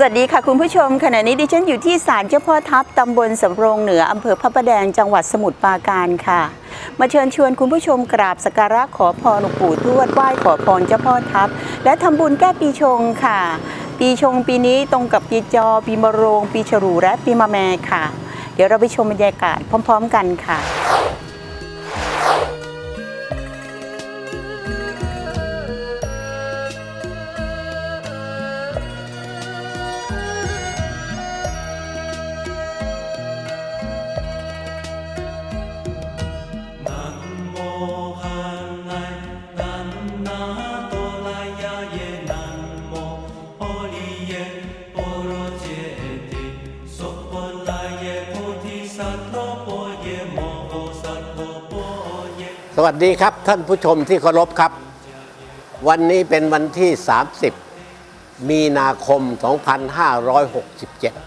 สวัสดีค่ะคุณผู้ชมขณะนี้ดิฉันอยู่ที่ศาลเจ้าพ่อทับตำบลสำโรงเหนืออำเภอพระประแดงจังหวัดสมุทรปราการค่ะ มาเชิญชวนคุณผู้ชมกราบสักการะขอพรหลวงปู่ทวดไหว้ขอพรเจ้าพ่อทับและทำบุญแก้ปีชงค่ะ ปีชงปีนี้ตรงกับปีจอ ปีมะโรง ปีฉลูและปีมะแมค่ะ เดี๋ยวเราไปชมบรรยากาศพร้อม ๆ กันค่ะ สวัสดีครับท่านผู้ชมที่เคารพครับ วันนี้เป็นวันที่ 30 มีนาคม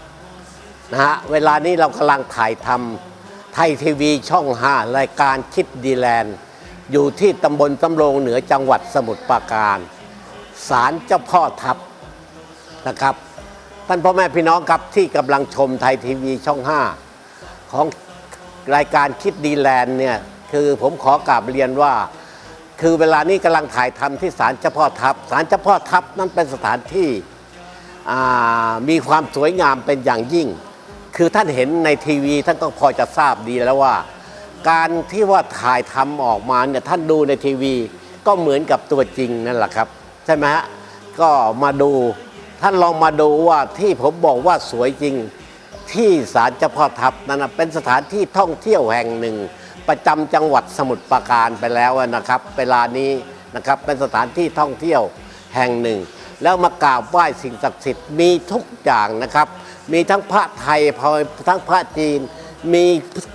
2567 นะฮะ เวลานี้เรากำลังถ่ายทำไทยทีวีช่อง 5 รายการคิดดีแลนด์ อยู่ที่ตำบลตำโรงเหนือจังหวัดสมุทรปราการศาลเจ้าพ่อทับนะครับท่านพ่อแม่พี่น้องครับที่กำลังชมไทยทีวีช่อง 5 ของรายการคิดดีแลนด์เนี่ย คือผมขอกราบเรียนว่า คือเวลานี้กำลังถ่ายทำที่ศาลเจ้าพ่อทับศาลเจ้าพ่อทับนั้นเป็นสถานที่อ่ามีความสวยงามเป็นอย่างยิ่ง คือท่านเห็นในทีวีท่านก็พอจะทราบดีแล้วว่า การที่ว่าถ่ายทำออกมาเนี่ยท่านดูในทีวี ก็เหมือนกับตัวจริงนั่นแหละครับใช่ไหมฮะก็มาดูท่านลองมาดูว่าที่ผมบอกว่าสวยจริง ที่ศาลเจ้าพ่อทับนั้นนะเป็นสถานที่ท่องเที่ยวแห่งหนึ่ง ประจำจังหวัดสมุทรปราการไปแล้วนะครับ เวลานี้นะครับเป็นสถานที่ท่องเที่ยวแห่งหนึ่ง แล้วมากราบไหว้สิ่งศักดิ์สิทธิ์มีทุกอย่างนะครับ มีทั้งพระไทยทั้งพระจีน มี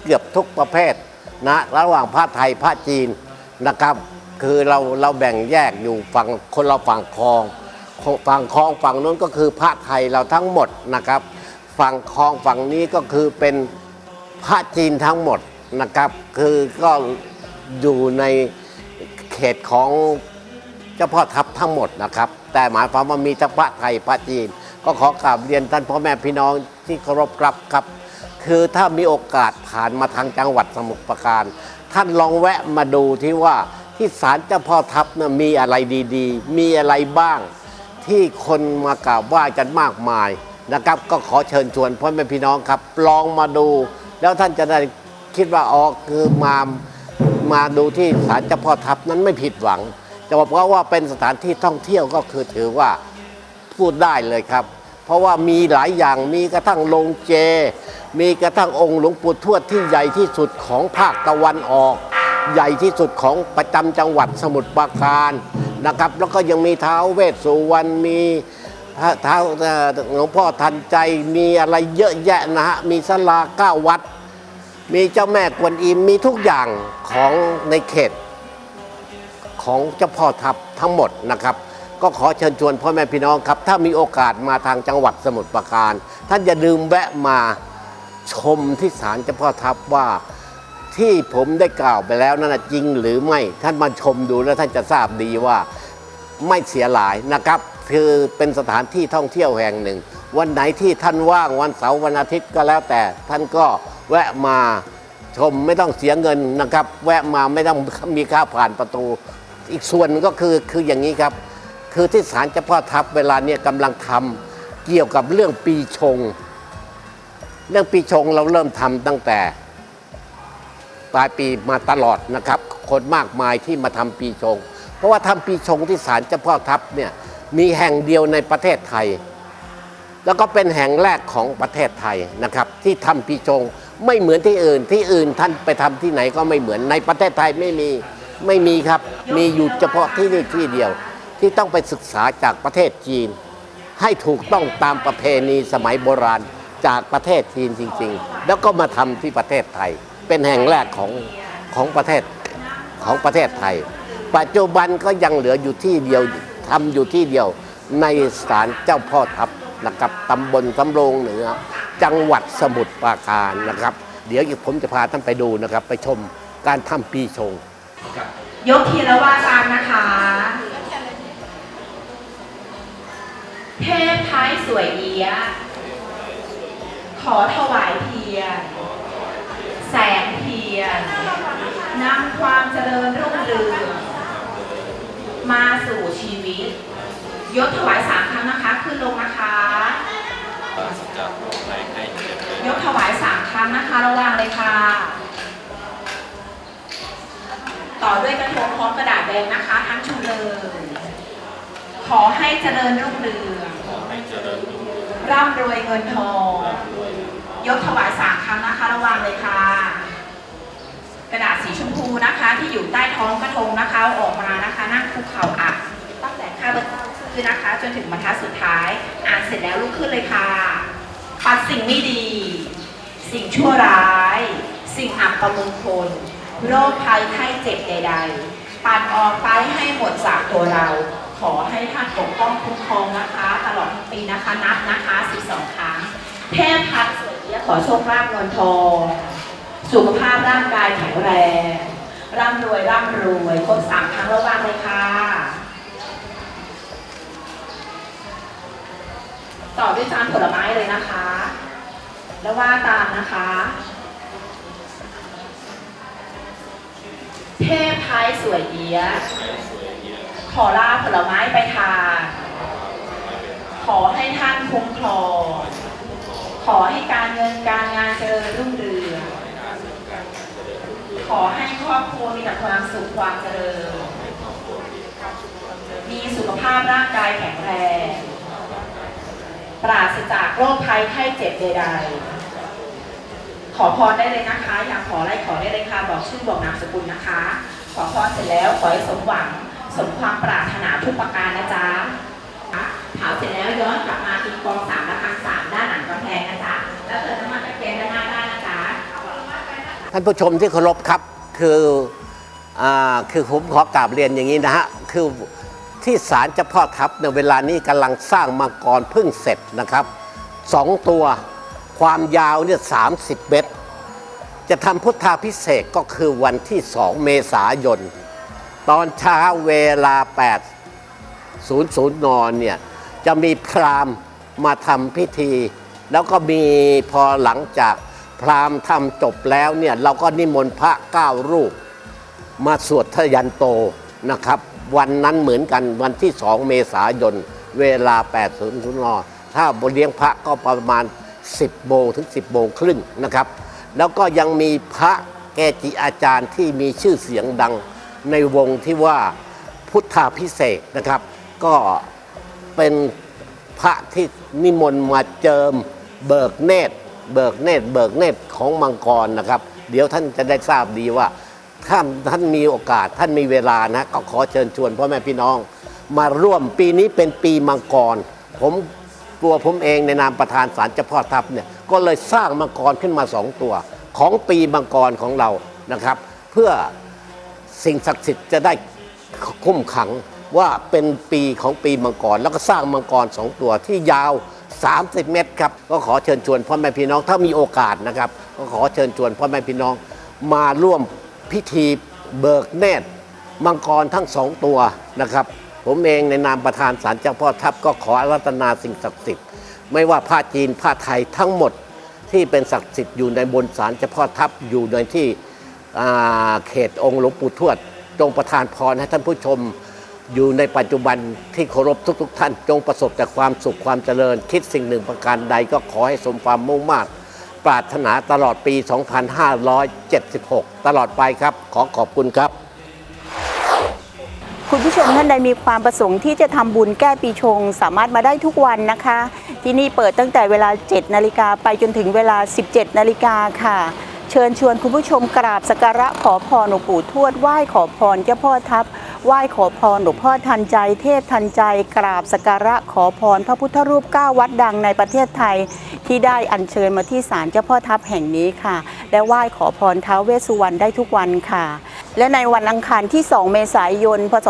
เกือบทุกประเภทนะระหว่างพระไทยพระจีนนะครับ คือเราเราแบ่งแยกอยู่ฝั่งคนเราฝั่งคลองฝั่งคลองฝั่งนู้นก็คือพระไทยเราทั้งหมดนะครับ ฝั่งคลองฝั่งนี้ก็คือเป็นพระจีนทั้งหมด นะครับ คือก็อยู่ในเขตของเจ้าพ่อทัพทั้งหมดนะครับ แต่หมายความว่ามีทั้งพระไทยพระจีน ก็ขอกราบเรียนท่านพ่อแม่พี่น้องที่เคารพครับครับ คือถ้ามีโอกาสผ่านมาทางจังหวัดสมุทรปราการ ท่านลองแวะมาดูที่ว่าที่ศาลเจ้าพ่อทัพนะมีอะไรดีๆ มีอะไรบ้าง ที่คนมากราบไหว้กันมากมายนะครับ ก็ขอเชิญชวนพ่อแม่พี่น้องครับ ลองมาดู แล้วท่านจะได้ คิดว่าอ๋อคือมามาดูที่ศาลเจ้าพ่อทัพนั้นไม่ผิดหวังจะบอกเพราะว่าเป็นสถานที่ท่องเที่ยวก็คือถือว่าพูดได้เลยครับ เพราะว่ามีหลายอย่างมีกระทั่งโรงเจ มีกระทั่งองค์หลวงปู่ทวดที่ใหญ่ที่สุดของภาคตะวันออก ใหญ่ที่สุดของประจำจังหวัดสมุทรปราการนะครับ แล้วก็ยังมีเท้าเวสสุวรรณมีพระท้าหลวงพ่อทันใจมีอะไรเยอะแยะนะฮะมีศาลาเก้าวัด มีเจ้าแม่กวนอิมมีทุกอย่างของในเขต ของเจ้าพ่อทัพทั้งหมดนะครับ ก็ขอเชิญชวนพ่อแม่พี่น้องครับ ถ้ามีโอกาสมาทางจังหวัดสมุทรปราการ ท่านอย่าลืมแวะมาชมที่ศาลเจ้าพ่อทัพว่าที่ผมได้กล่าวไปแล้วนั่นจริงหรือไม่ท่านมาชมดูแล้วท่านจะทราบดีว่าไม่เสียหลายนะครับ คือเป็นสถานที่ท่องเที่ยวแห่งหนึ่ง วันไหนที่ท่านว่างวันเสาร์วันอาทิตย์ก็แล้วแต่ท่านก็ แวะมาชมไม่ต้องเสียเงินนะครับ แวะมาไม่ต้องมีค่าผ่านประตู อีกส่วนก็คือคืออย่างนี้ครับ คือที่ศาลเจ้าพ่อทัพเวลาเนี่ยกำลังทำเกี่ยวกับเรื่องปีชง เรื่องปีชงเราเริ่มทำตั้งแต่ปลายปีมาตลอดนะครับ คนมากมายที่มาทำปีชง เพราะว่าทำปีชงที่ศาลเจ้าพ่อทัพเนี่ยมีแห่งเดียวในประเทศไทย แล้วก็เป็นแห่งแรกของประเทศไทยนะครับ ที่ทำปีชง ไม่เหมือนที่อื่นที่อื่นท่านไปทำที่ไหนก็ไม่เหมือนในประเทศไทยไม่มีไม่มีครับ มีอยู่เฉพาะที่นี่ที่เดียว ที่ต้องไปศึกษาจากประเทศจีน ให้ถูกต้องตามประเพณีสมัยโบราณจากประเทศจีนจริง ๆ แล้วก็มาทำที่ประเทศไทย เป็นแห่งแรกของของประเทศของประเทศไทย ปัจจุบันก็ยังเหลืออยู่ที่เดียวทำอยู่ที่เดียวในศาลเจ้าพ่อทัพนะครับตำบลสำโรงเหนือ จังหวัดสมุทรปราการนะครับ เดี๋ยวผมจะพาท่านไปดูนะครับ ไปชมการทำปีชง ยกทีละว่าตามนะคะ เทพไทยสวยเอียขอถวายเทียนแสงเทียนนำความเจริญรุ่งเรืองมาสู่ชีวิต ยกถวายสามครั้งนะคะ ขึ้นลงนะคะ ครั้งนะคะระวังเลยค่ะ ต่อด้วยกระทงพร้อมกระดาษแดงนะคะ ทั้งชุมเลย ขอให้เจริญรุ่งเรืองขอให้เจริญรุ่งเรืองร่ำรวยเงินทองร่ำรวยยกถวายสามครั้งนะคะ ระวังเลยค่ะ กระดาษสีชมพูนะคะที่อยู่ใต้ท้องกระทงนะคะเอาออกมานะคะ นั่งคุกเข่าอะตั้งแต่ข้าพเจ้าชื่อนะคะ จนถึงบรรทัดสุดท้าย อ่านเสร็จแล้วลุกขึ้นเลยค่ะ ปัดสิ่งไม่ดี สิ่งชั่วร้าย สิ่งอับประมงคล โรคภัยไข้เจ็บใด ๆ ปัดออกไปให้หมดจากตัวเรา ขอให้ท่านปกป้องคุ้มครองนะคะ ตลอดทั้งปีนะคะ นับนะคะ 12 ครั้ง เทพพัดสวยเอี๊ยขอโชคลาภเงินทอง สุขภาพร่างกายแข็งแรง ร่ำรวยร่ำรวยครบสามครั้งระวังเลยค่ะต่อด้วยจานผลไม้เลยนะคะ แล้วว่าตามนะคะ เทพไทยสวยเอียขอลาผลไม้ไปทานขอให้ท่านคุ้มครองขอให้การเงินการงานเจริญรุ่งเรืองขอให้ครอบครัวมีแต่ความสุขความเจริญ มีสุขภาพร่างกายแข็งแรง ปราศจากโรคภัยไข้เจ็บใดๆ ขอพรได้เลยนะคะ อยากขออะไรขอได้เลยค่ะบอกชื่อบอกนามสกุลนะคะ ขอพรเสร็จแล้วขอให้สมหวัง สมความปรารถนาทุกประการนะจ๊ะเผาเสร็จแล้วย้อนกลับมาตีกองสามและทางสามด้านหลังกำแพงนะจ๊ะแล้วเปิดน้ำมันตะเกียงด้านหน้าได้นะจ๊ะท่านผู้ชมที่เคารพครับคืออาคือผมขอกราบเรียนอย่างนี้นะฮะคือที่ศาลเจ้าพ่อทัพในเวลานี้กำลังสร้างมังกรเพึ่งเสร็จนะครับสองตัว ความยาวเนี่ยสาเมตร จะทำพุทธาพิเศษก็คือวันที่2เมษายน ตอนเช้าเวลา 8 00นนเนี่ยจะมีพราหมณ์มาทำพิธี แล้วก็มีพอหลังจากพราหมณ์ทำจบแล้วเนี่ยเราก็นิมนต์พระเก้ารูป มาสวดทยันโตนะครับ วันนั้นเหมือนกันวันที่2เมษายน เวลา8 0 0นถ้าบนเลี้ยงพระก็ประมาณ 10 โมงถึง 10 โมงครึ่งนะครับ แล้วก็ยังมีพระแกจิอาจารย์ที่มีชื่อเสียงดังในวงที่ว่าพุทธาพิเศษนะครับ ก็เป็นพระที่นิมนต์มาเจิมเบิกเนตร เบิกเนตร เบิกเนตรของมังกรนะครับ เดี๋ยวท่านจะได้ทราบดีว่าถ้าท่านมีโอกาสท่านมีเวลานะก็ขอเชิญชวนพ่อแม่พี่น้อง มาร่วมปีนี้เป็นปีมังกร ผม ตัวผมเองในนามประธานศาลเจ้าพ่อทัพเนี่ยก็เลยสร้างมังกรขึ้นมาสองตัว ของปีมังกรของเรานะครับ เพื่อสิ่งศักดิ์สิทธิ์จะได้คุ้มขังว่าเป็นปีของปีมังกร แล้วก็สร้างมังกรสองตัวที่ยาว 30 เมตรครับก็ขอเชิญชวนพ่อแม่พี่น้องถ้ามีโอกาสนะครับ ก็ขอเชิญชวนพ่อแม่พี่น้อง มาร่วมพิธีเบิกเนตรมังกรทั้งสองตัวนะครับ ผมเองในนามประธานศาลเจ้าพ่อทัพก็ขออารัตนาสิ่งศักดิ์สิทธิ์ไม่ว่าผ้าจีนผ้าไทยทั้งหมดที่เป็นศักดิ์สิทธิ์อยู่ในบนศาลเจ้าพ่อทัพอยู่ในที่เขตองค์หลวงปู่ทวด จงประทานพรให้ท่านผู้ชม อยู่ในปัจจุบันที่เคารพทุกๆท่าน จงประสบแต่ความสุขความเจริญ คิดสิ่งหนึ่งประการใดก็ขอให้สมความมุ่งมา่ปรารถนาตลอดปี 2576 ตลอดไปครับ ขอขอบคุณครับ คุณผู้ชมท่านใดมีความประสงค์ที่จะทำบุญแก้ปีชง สามารถมาได้ทุกวันนะคะ ที่นี่เปิดตั้งแต่เวลา 7 นาฬิกาไปจนถึงเวลา 17 นาฬิกาค่ะ เชิญชวนคุณผู้ชมกราบสักการะขอพรหลวงปู่ทวดไหว้ขอพรเจ้าพ่อทัพไหว้ขอพรหลวงพ่อทันใจ เทพทันใจ กราบสักการะขอพร พระพุทธรูปเก้าวัดดังในประเทศไทย ที่ได้อัญเชิญมาที่ศาลเจ้าพ่อทัพแห่งนี้ค่ะและไหว้ขอพรท้าวเวสสุวรรณได้ทุกวันค่ะ และในวันอังคารที่ 2 เมษายน พศ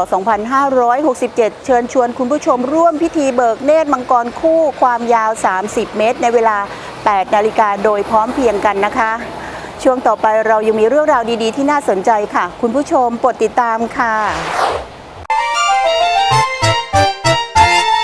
2567 เชิญชวนคุณผู้ชมร่วมพิธีเบิกเนตรมังกรคู่ความยาว 30 เมตร ในเวลา 8 นาฬิกาโดยพร้อมเพียงกันนะคะ ช่วงต่อไปเรายังมีเรื่องราวดีๆ ที่น่าสนใจค่ะ คุณผู้ชมโปรดติดตามค่ะ